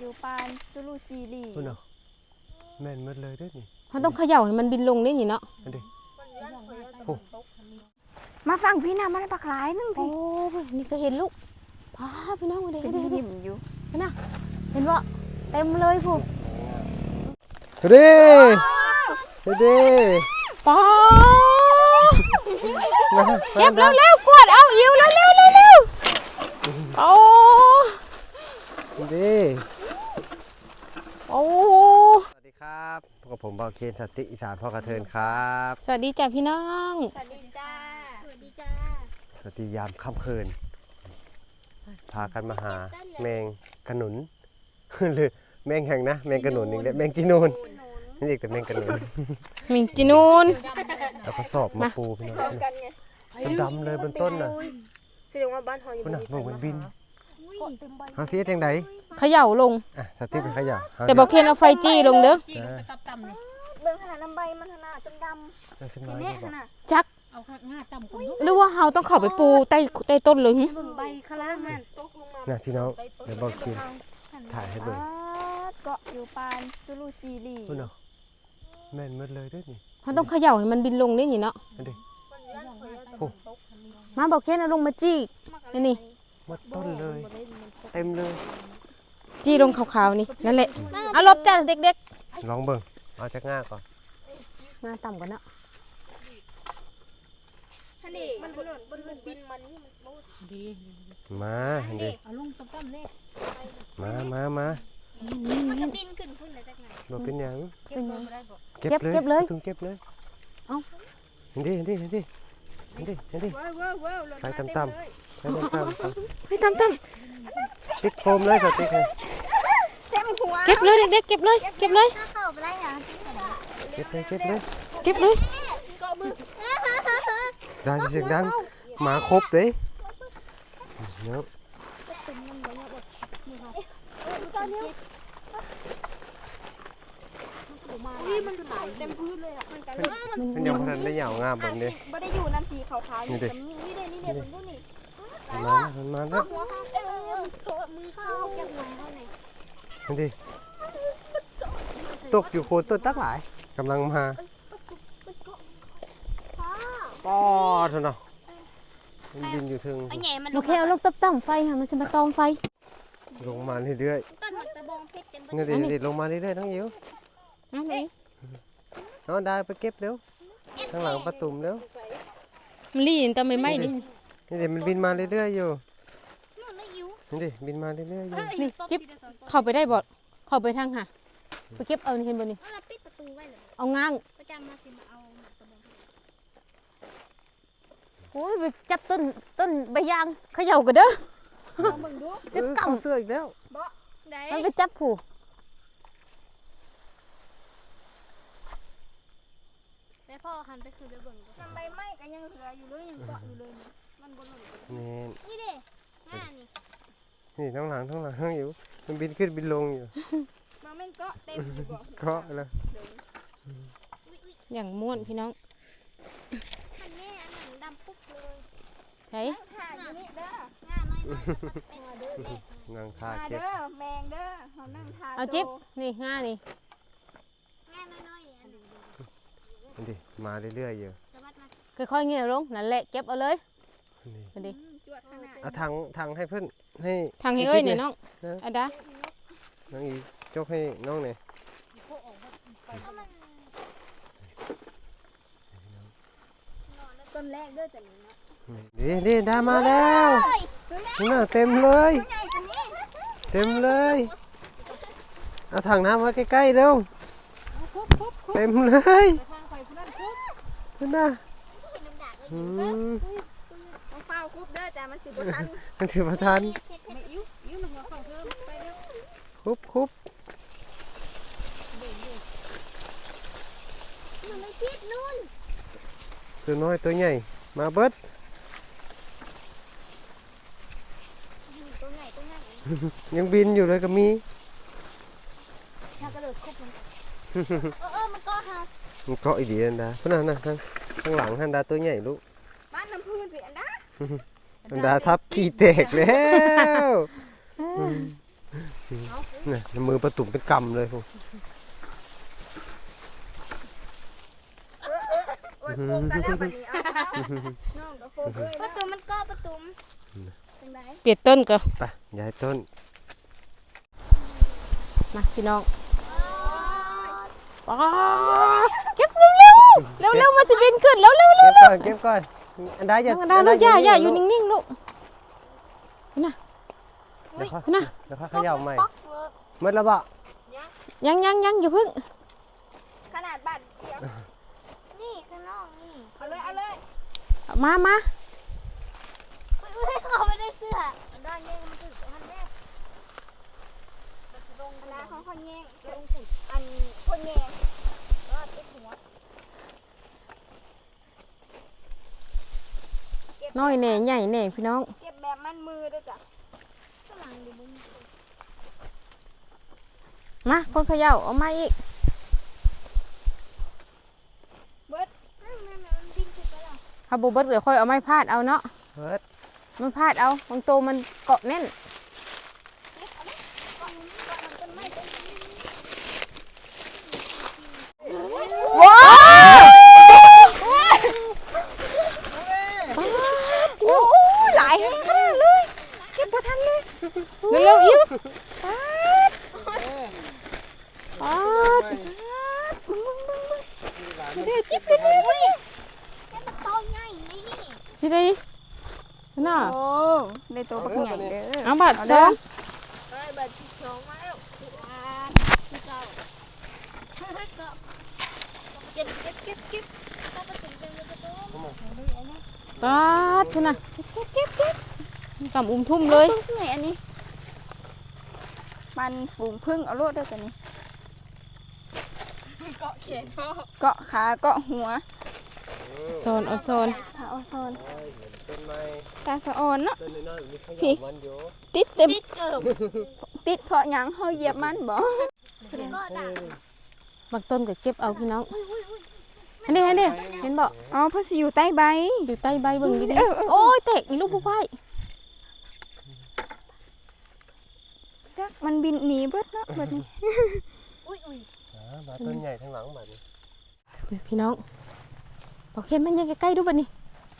อยู่ปานจุลูจีรีพุ่นน่ะแม่นหมดเลยเด้อนี่เขาต้องเขย่าให้มันบินลงได้นี่เนาะ อันนี้มาฟังพี่นะมันปักหลายนึงโอ้พี่ยนี่ก็เห็นลูกพาพี่น้องมาเด้เป็นเด้เด้ยิ้มอยู่เห็นน่ะเห็นว่าเต็มเลยผู้เด้เด้ป้ามาเก็บแล้วเร็วกวดเอาอิวแล้วเร็วเร็วเร็วโอ้ เด้โอ้ สวัสดี ครับพบกับผมบอลเคนสติอีสานพ่อกระเทินครับ สวัสดีจ้ะพี่น้อง สวัสดีจ้า สวัสดีจ้า สวัสดียามค่ำคืน พากันมาหาแมงกระหนุน หรือแมงแห่งนะ แมงกระหนุนอีกแล้วแมงกินูนนี่เรียกแต่แมงกระหนุนมิงจินูนแล้วก็สอบมาปูพี่น้องดำๆเลยบนต้นน่ะแสดงว่าบ้านเฮาอยู่พุ่นน่ะบ่เบิ่งมีมันบินหาเสียจังได เขย่าลง อะสติเป็นขยะหาแต่บอกเคนเอาไฟจี้ลงเด้ออ่าเบิ่งขนาดน้ำใบมันขนาดจนดเอาขึ้นำมาแน่ดีกขว่านาดจักเอาข้างหน้าต่ำกว่าหรือว่าเฮาต้องเข้าไปปูใต้ใต้ต้นเลยหึเบิ่งใบข้างล่างนั่นตกลงมาน่ะพี่น้องเดี๋ยวบอกกินถ่ายให้เบิ่งอ่าเกาะอยู่ปานจุลูจีรีพุ่นน่ะแม่นหมดเลยเด้อนี่เขาต้องเขย่าให้มันบินลงได้นี่เนาะอันนี้มาบอกเคนเอาลงมาจี้นี่นี่หมดต้นเลย เต็มเลย จี้ลงขาวๆนี่นั่นแหละเอาลบจ้ะเด็กลองเบิ่งเอาจากง่าก่อนๆมาต่ำกว่าเนาะท่านเอกมันบนบนบินมานี่มันโอ้ดีมาเห็นดิเอาลงต่ำๆเลยมามามามันจะบินขึ้นพุ่นเลยจากไหนบ่เป็นหยังเก็บลงบ่ได้บ่เก็บเก็บเลยเก็บเลยต้องเก็บเลยเอ้าเห็นดิเห็นดิเห็นดิเห็นดิเห็นดิว้าวว้าวว้าวหล่นใครมาเต็มต่ำเลยๆใครต่ำๆครับเฮ้ยต่ำต่ปิดโคมเลยสติกเลยเต็มหัวำเก็บเลยเด็กๆเก็บเลย เก็บเลย ถ้าเข้าไปได้นะเก็บเลยเก็บเลยเก็บเลยดังเสียงดังหมาครบเลยเนาะนี่มันขายเต็มพื้นเลยอะมันกันเลยมันยังบ่ทันได้ยาวงามแบบนี้ไม่ได้อยู่น้ำสีขาวๆนี่นี่ดิแต่มีนี่เด้นี่เด้บนนู่นนี่มามันมาแล้วหัวเขาเออโถมือเข้าจับหัวเขาไหนเห็ นดิตกอยู่โคนต้นตักหลายกำลังมาพ่อป้อเถอะเนาะมันบินอยู่ถึงไอ้แหน่มันโอเคเอาลูกตับต่ำไฟค่ะมันจะมาตอมไฟ ลงมาเรื่อยต้นหมดตะบองเพชรกันๆนี่ดิดิลงมาเรื่อยๆทั้งยิวเอาเลยน้องได้ไปเก็บเร็วข้างหลังประตุ่มเร็วมันรีนแต่ไม่ไหม้ดินี่ดิมันบินมาเรื่อยๆอยู่นู่ นนะอิ๋วนี่ดิบินมาเรื่อยๆอยู่นี่จิ๊บ เข้าไปได้บ่เข้าไปทางค่ะไปเก็บเอานี่เห็นบ่นี่เอาละปิดประตูไว้เลยเอาง้างประจำมาสิมาเอาตะบองเพชรโอ้ยไปจับต้นต้นใบยางเขย่ากันเด้อเอามึงดูเออเข้าเสื้ออีกแล้วได้มันไปจับผู้ได้พ่อหันไปคือเดี๋ยวเบิ่งทำใบไม้ก็ยังเหลืออยู่เลยยังเกาะอยู่เลยนี่มันบนหล่นนี่นี่เด้หน้านี่ นี่ทั้งหลังทั้งหลังทั้งอยู่ มันบินขึ้นบินลงอยู่มันไม่เกาะเต็มอยู่บ่เคาะเลยอย่างม่วนพี่น้องอันนี้อันนั้นดำปุ๊บเลยไห้ถ่ายอยู่นี่เด้อง่ายน้อยมาเด้อนั่งคามาเก็บเด้อแมงเด้อเขานั่งทาเอาจิ๊บนี่ง่านี่ง่ายน้อยๆอันนี้นี่ดิมาเรื่อยๆอยู่สวัสดีค่อยๆเงี้ยลงนั่นแหละเก็บเอาเลยนี่ไปดิจวดขนาดเอาถังถังให้เพื่อน ให้ทางให้เอ้ยเนี่ยน้องอันดาน้องอีจกให้น้องเนี่ยต้นแรกเด้อจากนี้เนาะนี่นี่ได้มาแล้วนี่น่ะเต็มเลยใหญ่กว่านี้เต็มเลย เอาถังน้ำมาใกล้ๆเร็วเต็มเลยทางไฟผู้นั้นคุกนั่นน่ะน้ำดากเลยอืมต้องเฝ้าคุบเด้อจ้ามันสิบ่ทันมันถือประทาน ไม่อิ่วอิ่วลงมาฝั่งเพิ่มไปเร็ว คุบคุบตัวน้อยตัวใหญ่ มาเบิดยังบินอยู่เลยก็มีกระโดดคุบมันเออมันก็หามันกาะอีดีอันดาพราะนั่นนะข้างข้างหลังอันดาตัวใหญ่ลูกบ้านน้ำพื้นสิอันดาอันดาทับขี้แตกแล้ว เนี่ยมือประตุ่มเป็นกำเลยพวกโอ้ยโคงกันแล้วบัดนี้เอาน้องก็โค้ยประตูมันก็ประตูเป็นไรเปลี่ยนต้นก็ไปย้ายต้นมาพี่น้องว้าเก็บเร็วเร็วเร็วเร็วมันจะบินขึ้นเร็วเร็วเร็วเก็บก่อนเก็บก่อนอันใดอย่าน้องดาลูกย่าย่าอยู่นิ่งๆลูกเดี๋ยวค่อยนะ เดี๋ยวค่อยเขย่าใหม่ป๊อกเวิร์กหมดแล้วบ่ยังยังยังอย่าเพึ่งขนาดบาดเดียว นี่ข้างนอกนี่เอาเลยเอาเลยมามาอุ้ยอุ้ยเขาไม่ได้เสื้อมันได้แย่งมันถึงอันแรกมันจะลงคณะของคนแย่งลงฝุ่นอันคนแย่งก็ติดหัวน้อยแหน่ใหญ่แหน่พี่น้อง เก็บแบบมันมือด้วยจ้ะข้างหลังดิบุ้ง มาคนเขย่าเอามาอีกเบิดนั่นนั่นมันวิ่งขึ้นไปแล้วถ้าบุเบิดเดี๋ยวค่อยเอาไม้พาดเอาเนาะเฮ้ยมันพาดเอาบางโตวมันเกาะแน่นก่อนก่อนมันต้นไม้ต้นนี้ว้าวโอ้หลายขนาดเลยเก็บพอทันเลยเร็วๆอีก ปาดปาดมึงมึงมึงมึงเดี๋ยวจิ๊บเลยอุ้ยแค่มันโตง่ายนี่สิได้น่ะโอ้ได้ตัวปักใหญ่เด้อเอาบัตรเชิญเฮ้ยบัดที่สองมาแล้วว้าวที่เก้าเฮ้ยเฮ้ยเก้าเก็บเก็บเก็บเก็บต้องไปถึงเป็นประตูปาดเถอะนะเก็บเก็บเก็บเก็บกำอุ้มทุ่มเลยปักใหญ่อันนี้มันฝูงพึ่งเอาโลดเด้อตัวนี้ เกาะเขียนพ่อเกาะขาเกาะหัวโซนเอาโซนตาออซอนต้นไม้ตาสะออนเนาะต้นน้อยๆมีเขพี่ย่ามันอยู่ติดเต็มติดเกิบติดเพราะหยังเฮาเหยียบมันบ่ก็ด่าบางต้นก็เก็บเอาพี่น้องอันนี้อันนี้เห็นบ่อ๋อเพราะสิอยู่ใต้ใบอยู่ใต้ใบเบิ่งดีเออเออๆโอ้ยเตะอีลูกผู้ไผ่จักมันบินหนีเบิดเนาะเบิดนี้อุ้ย อุ้ยอ่ามาต้นใหญ่ทั้งหลังแบบนี้พี่น้องบอกเห็นมันยังใกล้ๆดูบัดนี้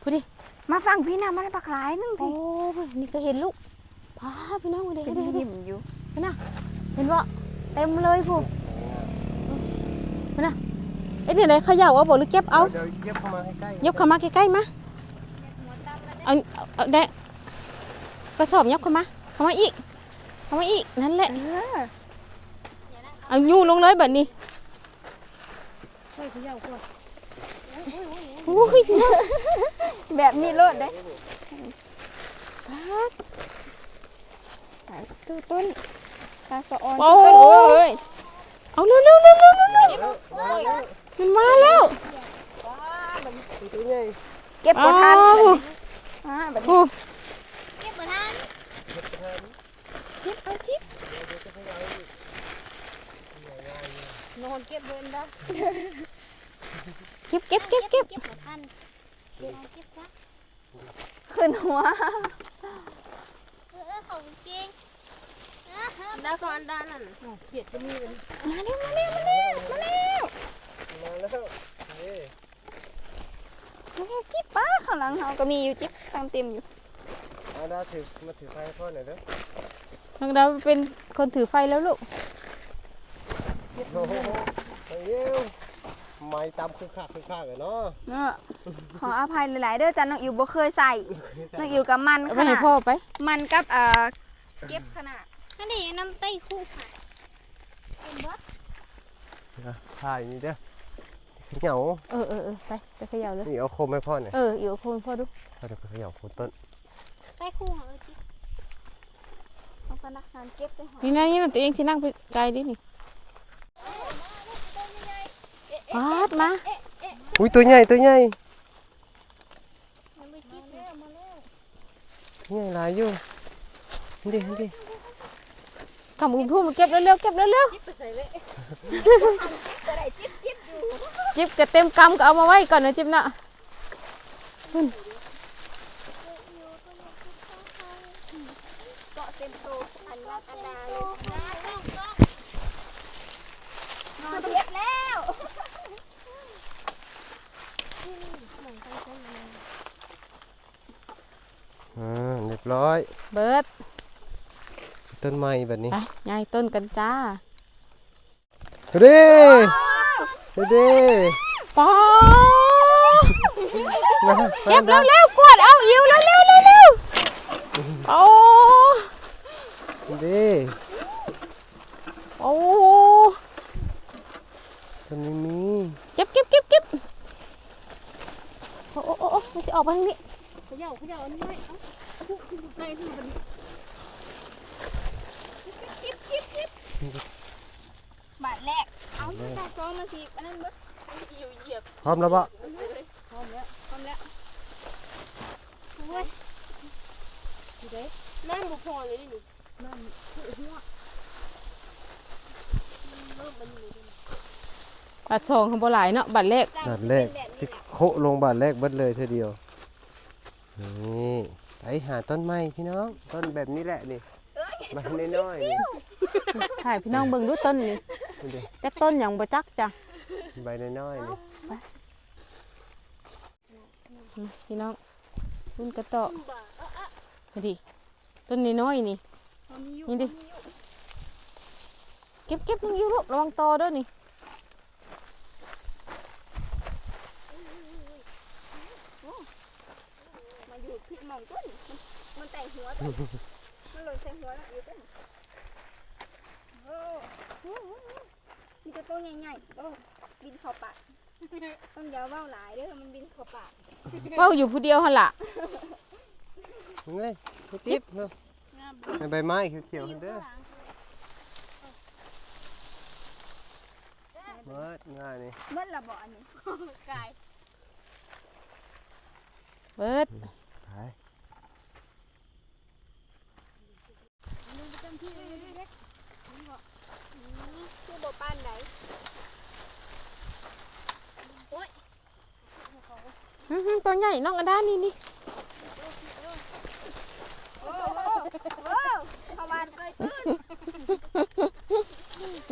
พูดดิมาฟังพี่นะมันปักหลายนึงโอ้พี่ยนี่ก็เห็นลูกพาพี่น้องมาเด้เป็นเด้เด้ยิ้มอยู่เห็นบ่เห็นบ่เต็มเลยผู้เห็นน่ะเอ๊ะเดี๋ยวไหนเขย่าเอาบ่หรือเก็บเอาเดี๋ยวเก็บเข้ามาให้ใกล้ยกเข้ามาใกล้ๆมาเอาเอาเอาได้กระสอบยกเข้ามาเข้ามาอีกเข้ามาอีกนั่นแหละ เออเอายู่ลงเลยแบบนี้ค่อยเขย่าก่อนอุ้ยแบบนี้โลดเด้ปัดตาสะต้นตาสะออนโอ้ต้นโอ้ยเอาเร็วเร็วเร็วเร็วเร็วเร็วมันมาแล้วตัวใหญ่เก็บบ่ทันอ้าวอ่าแบบนี้ ผู้ เก็บเหมือนทัน เก็บเอาจิ๊บ น อนเก็บเดินได้เก็บเก็บเก็บเก็บเก็บเหมือนทันเก็บเก็บซะขึ้นหัวเออของจริงเออเออดาก่อนดานั่นอ๋อเขียดจะมีเลยมาเร็วมาเร็วมาเร็วมาเร็วมาแล้วนี่มาเร็วจิ๊บป้าข้างหลังเฮาก็มีอยู่จิ๊บตั้งเต็มอยู่เอาดาวถือมาถือไฟให้พ่อหน่อยเด้อน้องดาวเป็นคนถือไฟแล้วลูก โอ้โหไปเร็วไม้ตามคือขากคือขากเลยเนาะเนาะขออภัยหลาย ๆ เด้อจ้ะน้องอิวบ่เคยใส่น้องอิวกับมันเอาไปให้พ่อไป มันกับเอ่อเก็บขนาดนั่นดิน้ำเต้คู่ค่ะเป็นบอสถ่ายนี่เด้อเหงาเออเออเออไปไปเขย่าเลย นี่เอาโคมให้พ่อหน่อยเอออยู่กับคนพ่อดูเดี๋ยวไปเขย่าโคนต้นเต้คู่เหรอจิ๊บเอาพนักงานเก็บไปหานี่นะนี่นะตัวเองที่นั่งไปไกลดินี่ ปาดมาอุ้ยตัวใหญ่ตัวใหญ่มันไปจิ๊บเลยมาแล้วใหญ่หลายอยู่นี่ดินี่ดิกำอุ้มทุ่มมาเก็บเร็วๆเก็บเร็วจิ๊บไปใส่เลยๆจิบกระเต็มกำก็เอามาไว้ก่อนนะจิบน่ะเกาะเต็มโตอันละอันดาเลยนอนเย็บแล้ว อ่าเรียบร้อย เบิดต้นไม้แบบนี้ไปยายต้นกันจ้าเด้เด้ปอมาเก็บเร็วเร็วๆกวดเอาอิวเร็วเร็วเร็วเร็วโอ้เด้โอ้ต้นนี้มีเก็บเก็บเก็บเก็บโอ้โอ้โอ้โอ้มันจะออกมาทางนี้เข ย่าเขย่าอันนี้ไว้เอ้าคุกอยู่ใกล้ที่มันบาทแรก เอามันบาทสองมาสิอันนั้นเบิดอยู่เหยียบพร้อมแล้วปะพร้อมแล้วพร้อมแล้วโอ้ยน้ำบุพอเลยนี่นี่บัตรสองของโบหลายเนาะบัตรแรกบาทแรกสิโคลงบาทแรกเบิดเลยเธอเดียว นี่ไปหาต้นไม้พี่น้อง ต้นแบบนี้แหละนี่ใบน้อยๆนี่ถ่ายพี่น้องเบิ่งดูต้นนี่นี่ดิแต่ต้นอย่างบ่จักจ้ะใบน้อยๆนี่มาพี่น้องรุ่นกระเตาะมาดิต้นน้อยๆนี่นี่ดิเก็บเก็บมึงอยู่ลูกระวังตอเด้อนี่ มาอยู่ที่หมองต้นมันมันแต่งหัวต้นมันหล่นใส่หัวแล้วอยู่ต้นโอ้โหมีแต่ตัวใหญ่ๆโอ้บินเข้าปากต้องอยาวว่าวหลายเด้อมันบินเข้าปากเว้าอยู่ผู้เดียวหั่นล่ะนี่ไงไปจิ๊บเนาะให้ใบไม้เขียวๆกันเด้อเมิดง่ายนี่เมื่อละบ่อันนี้กายเบิด ไปคือบ่ปานใดอื้อหือตัวใหญ่น้องอันดานี่นี่โอ้โหโอ้พาวานเกยตื้น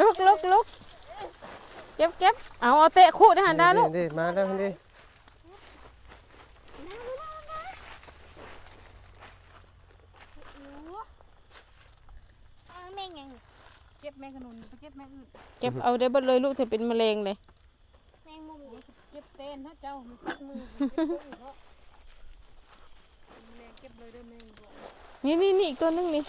ลุกลุกลุกเก็บเก็บเอาเอาเตะคู่ได้หันดาลูกนี่มาแล้วนี่ แม่งยัง เก็บ แมงขนุนไปเก็บแมงอื่นเก็บเอาได้เบิดเลยลูกถ้าเป็นมะเร็งเลย แม่งมุมนี่เก็บเต้นถ้าเจ้ามีตัดมือเก็บต้นเพราะแมงเก็บเลยเด้อแมงบอกนี่นี่นี่อีกตัวนึงนี่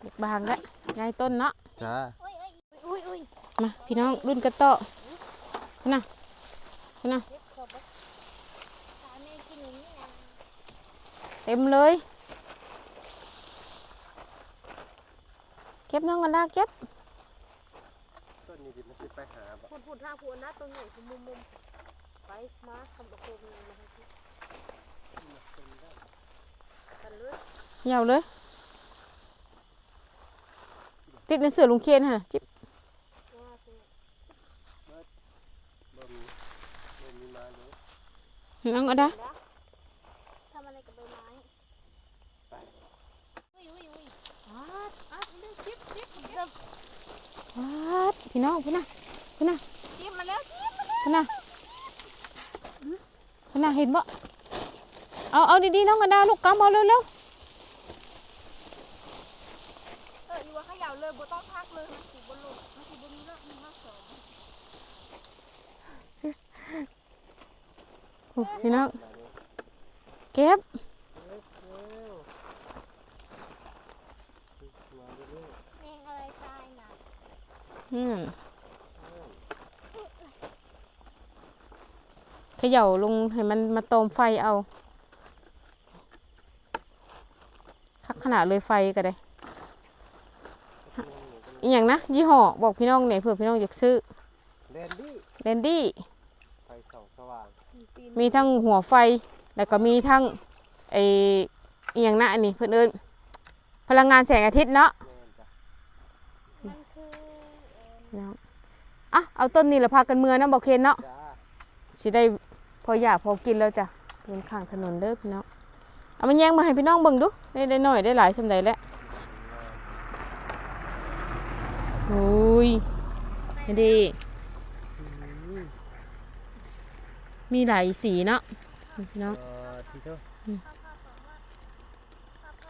เด็กบางแล้วยายต้นเนาะจ้าโอ้ยโอ้ยอุ้ยอุ้ยมาพี่น้องรุ่นกระเตาะนะนะสาแม่กินอย่างนี้นะเต็มเลย ก็บน้องกันดาเก็บต้นนี้ดิมันจะไปหาบ่พูดพูดท่าพูดนะตรงไหนคือมุมมุมไปมาทำตะโกนมาให้สิกันเลยเหยาวเลย ติดในเสือลุงเคนฮะจิ๊บบ่มีบ่มีมาเลยน้องกันดา ทำอะไรกับใบไม้อุ้ยอุ้ยอุ้ย อะอะนี่เก็บเก็บเก็บ วัดพี่น้องพี่น่ะพี่น่ะจิ้มมาแล้วจิ้มมาแล้วพี่น่ะพี่น่ะเห็นบ่เอาเอาดีๆน้องกันดาลูกกำเอาเร็วเอออยู่ว่าเขย่าเลยบ่ต้องพักเลยมันสิบ่หลุดมันสิบ่มีรอบหนึ่งรอบสองๆโอ้พี่น้องเก็บ แม่งอะไรตายน่ะ อืมเขย่าลงให้มันมาตอมไฟเอา คักขนาดเลยไฟก็ได้อีอย่างนะยี่ห้อบอกพี่น้องเนี่ยเผื่อพี่น้องอยากซื้อแดนดี้แดนดี้ ไฟส่องสว่างมีทั้งหัวไฟ แล้วก็มีทั้งไออีอย่างนะอันนี้เพื่อนเอินพลังงานแสงอาทิตย์เนาะ แม่นจ้ะ มันคือ เนาะ อะเอาต้นนี้ละพากันเมือนะบอกเคนเนาะจ้าสิได้พออยากพอกินแล้วจ้ะเป็นข้างถนนเด้อพี่น้องเอามันแยงมาให้พี่น้องเบิ่งดูได้ได้หน่อยได้หลายสำใดแล้วโอ้ยนี่ดีมีหลายสีเนาะพี่น้องเอ่อที่เท่า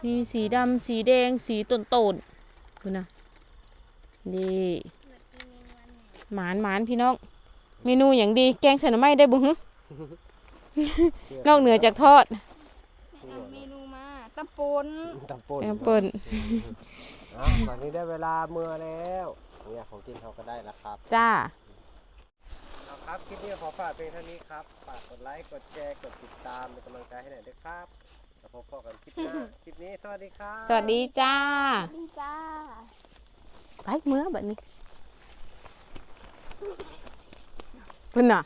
มีสีดำสีแดงสีต้นๆนคุณนะนี่ หมานหมานพี่น้อง เมนูอย่างดี แกงใส่หน่อไม้ได้บุ้งนอกเหนือจากทอดเอาเมนูมาตำปนตำป่นแอปเปิลอะวันนี้ได้เวลาเมื่อแล้วเนี่ยของกินเขาก็ได้แล้วครับ จ้า เอาครับคลิปนี้ขอฝากเพียงเท่านี้ครับฝากกดไลค์กดแชร์กดติดตามเป็นกำลังใจให้หน่อยด้วยครับแล้วพบกันคลิปหน้าคลิปนี้สวัสดีครับ สวัสดีจ้า ดีจ้า ไปเมื่อแบบนี้ คุณน่ะ